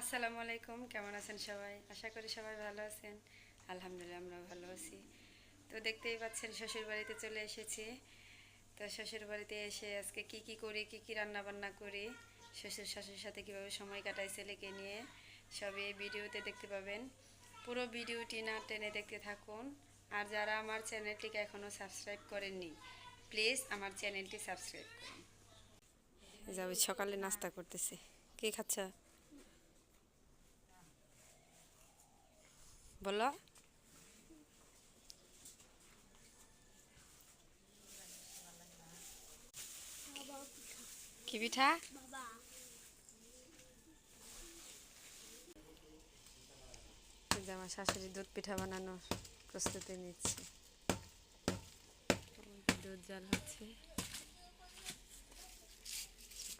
আসসালামু আলাইকুম, কেমন আছেন সবাই? আশা করি সবাই ভালো আছেন। আলহামদুলিল্লাহ আমরা ভালো আছি। তো দেখতেই পাচ্ছেন শ্বশুর বাড়িতে চলে এসেছি। তো শ্বশুর বাড়িতে এসে আজকে কি কি করি, কি কি রান্না বান্না করি, শ্বশুর শাশুড়ির সাথে কীভাবে সময় কাটাই ছেলেকে নিয়ে, সবই এই ভিডিওতে দেখতে পাবেন। পুরো ভিডিওটি না টেনে দেখতে থাকুন। আর যারা আমার চ্যানেলটিকে এখনও সাবস্ক্রাইব করেননি, প্লিজ আমার চ্যানেলটি সাবস্ক্রাইব করুন। যাবে সকালে নাস্তা করতেছে। কে খাচ্ছা? বলো। কি পিঠা? আমার শাশুড়ি দুধ পিঠা বানানোর প্রস্তুতি নিচ্ছে। দুধ জাল হচ্ছে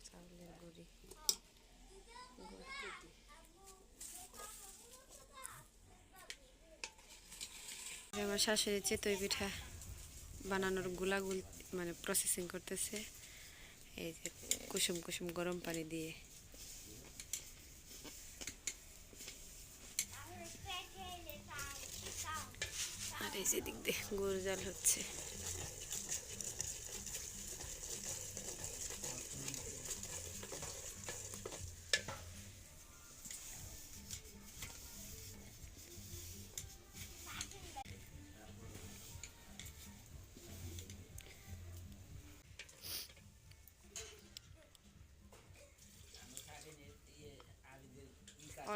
চাউলের গুঁড়ি গুড় দিদি। এই যে আমার শাশুড়ি চিতই পিঠা বানানোর গুলাগুল মানে প্রসেসিং করতেছে। এই যে কুসুম কুসুম গরম পানি দিয়ে। আর এই যে দিক দিয়ে গুড় জাল হচ্ছে।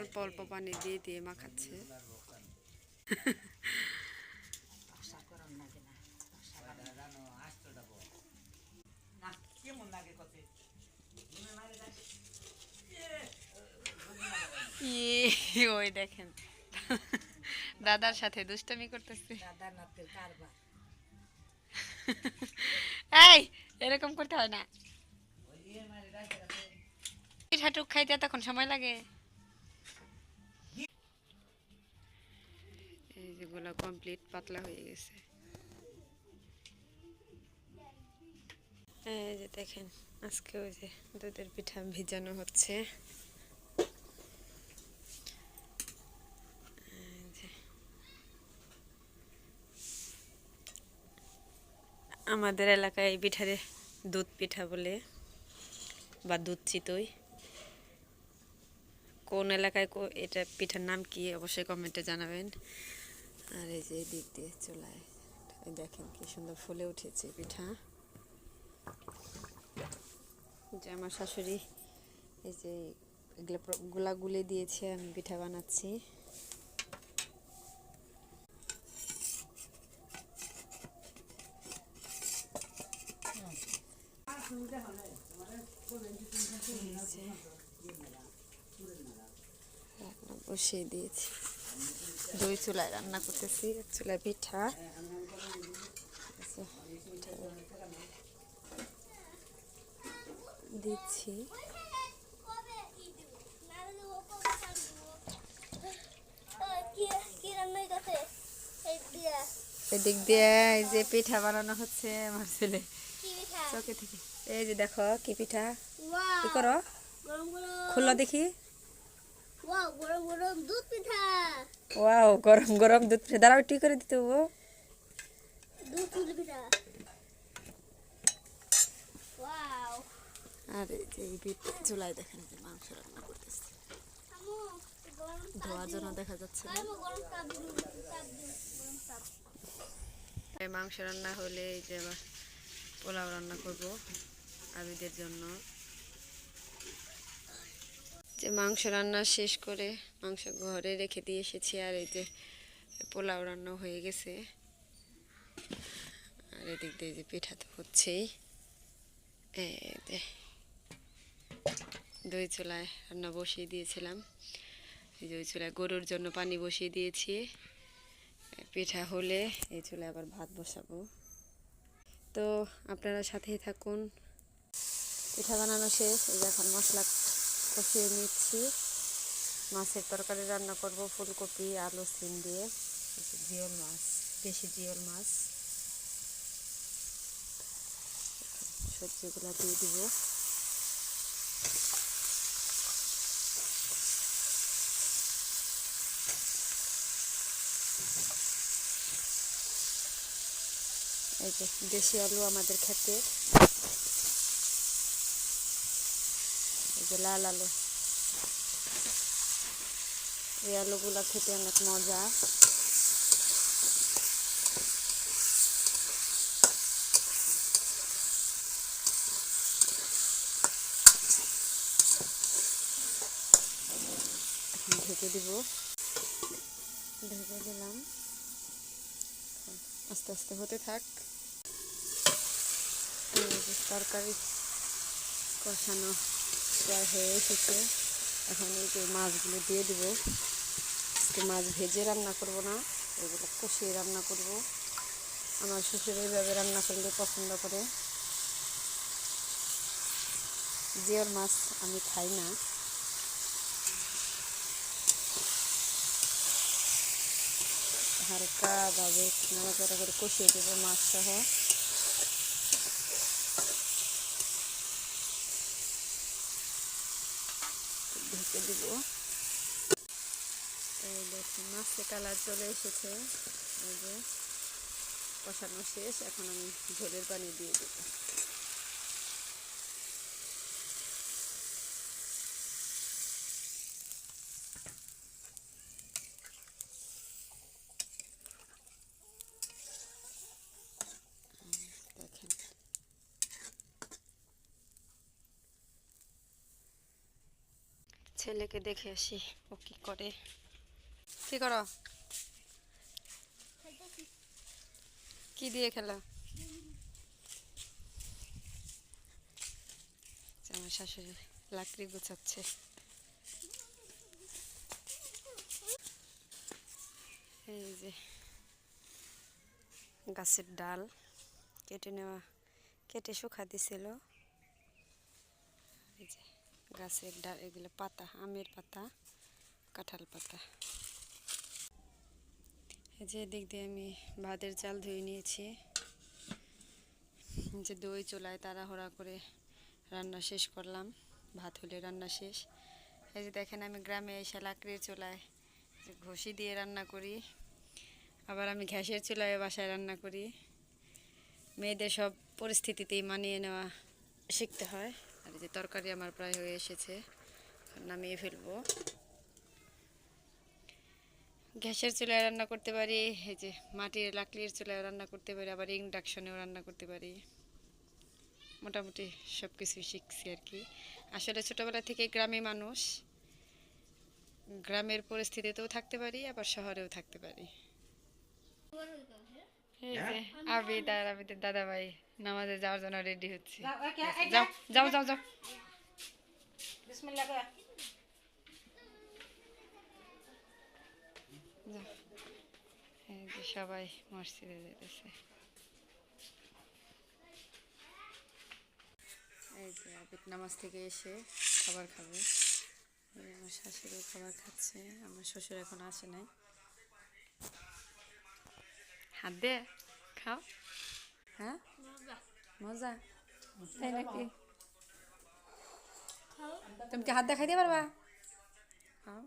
অল্প অল্প পানি দিয়ে দিয়ে মাখাচ্ছে। ইয়ে, ওই দেখেন। দাদার সাথে দুষ্টমি করতেছে। এই এরকম করতে হয় না। পিঠাটুক খাইতে তখন সময় লাগে। এই যেগুলো কমপ্লিট পাতলা হয়ে গেছে। এই যে দেখেন, আজকে ওই যে দুধের পিঠা ভিজানো হচ্ছে। আমাদের এলাকায় এই পিঠারে দুধ পিঠা বলে, বা দুধ চিতই। কোন এলাকায় এটা পিঠার নাম কি অবশ্যই কমেন্টে জানাবেন। আর এই যে দিক দিয়ে চুলায় দেখেন কি সুন্দর ফুলে উঠেছে পিঠা। যে আমার শাশুড়ি এই যে এগুলো গুলা গুলে দিয়েছে, আমি পিঠা বানাচ্ছি। বসিয়ে দিয়েছি। দুই চুলায় রান্না করতেছি এক চুলায় পিঠা। দিচ্ছি। এদিক দিয়ে এই যে পিঠা বানানো হচ্ছে আমার ছেলে। চকে থেকে। এই যে দেখো কি পিঠা? কি করো। খুললো দেখি গরম গরম দুধ পিঠা ওয়াও গরম গরম দুধ পিঠা। দাঁড়াও একটু করে দিতে ও আর এই চুলায় দেখেন যে মাংস রান্না করতেছে। আমু গরম ধোয়া জন্য দেখা যাচ্ছে মাংস রান্না হলে এই যে পোলাও রান্না করব আবিদের জন্য। যে মাংস রান্না শেষ করে মাংস ঘরে রেখে দিয়ে এসেছি আর এই যে পোলাও রান্না হয়ে গেছে। আর এদিক দিয়ে যে পিঠা তো হচ্ছেই। দই চুলায় রান্না বসিয়ে দিয়েছিলাম। এই যে ওই চুলায় গরুর জন্য পানি বসিয়ে দিয়েছি। পিঠা হলে এই চুলায় আবার ভাত বসাবো। তো আপনারা সাথেই থাকুন। পিঠা বানানো শেষ। এই যে এখন মশলা কষিয়ে নিচ্ছি। মাছের তরকারি রান্না করব ফুলকপি আলু সিম দিয়ে। জিওল মাছ দেশি জিওল মাছ। সবজিগুলো দিয়ে দিব। এই যে দেশি আলু আমাদের খেতে। যে লাল আলু। এই আলুগুলো খেতে অনেক মজা। ঢেকে দিব। ঢেকে দিলাম। আস্তে আস্তে হতে থাক। তরকারি কষানো। প্রায় হয়ে এসেছে। এখন এই যে মাছগুলো দিয়ে দিব। মাছ ভেজে রান্না করব না, এগুলো কষিয়ে রান্না করব। আমার শ্বশুর এইভাবে রান্না করলে পছন্দ করে। জিওল মাছ আমি খাই না। হালকাভাবে নাড়াচাড়া করে কষিয়ে দেবো মাছ সহ ঢেকে দিব এই মাছের কালার চলে এসেছে। এই যে কষানো শেষ, এখন আমি ঝোলের পানি দিয়ে দেবো। ছেলেকে দেখে আসি ও কি করে। কি করো? কি দিয়ে খেলা? আমার শাশুড়ি লাকড়ি গুছাচ্ছে। এই যে গাছের ডাল কেটে নেওয়া, কেটে শুকা দিছিল। এই যে গাছের ডাল, এগুলো পাতা, আমের পাতা, কাঁঠাল পাতা। এই যে এদিক দিয়ে আমি ভাতের চাল ধুয়ে নিয়েছি। যে দই, চুলায় তাড়াহুড়া করে রান্না শেষ করলাম। ভাত হলে রান্না শেষ। এই যে দেখেন, আমি গ্রামে এসে লাকড়ির চুলায় ঘষি দিয়ে রান্না করি। আবার আমি ঘ্যাসের চুলায় বাসায় রান্না করি। মেয়েদের সব পরিস্থিতিতেই মানিয়ে নেওয়া শিখতে হয়। আর যে তরকারি আমার প্রায় হয়ে এসেছে নামিয়ে ফেলব। গ্যাসের চুলায় রান্না করতে পারি এই যে মাটির লাকড়ির চুলায় রান্না করতে পারি আবার ইন্ডাকশনেও রান্না করতে পারি। মোটামুটি সব কিছুই শিখছি আর কি। আসলে ছোটোবেলা থেকে গ্রামে মানুষ গ্রামের পরিস্থিতিতেও থাকতে পারি আবার শহরেও থাকতে পারি। এই যে আবিদ আর আবিদের দাদা ভাই নামাজে যাওয়ার জন্য রেডি হচ্ছে। যাও যাও যাও যাও বিসমিল্লাহ সবাই মসজিদে যেতেছে এই যে আবিদ নামাজ থেকে এসে খাবার খাবে আমার খাবার খাচ্ছে আমার শ্বশুর এখন আসে নাই হাত দে খাও হ্যাঁ মজা তাই নাকি তুমি কি হাত দেখাইতে পারবা খাও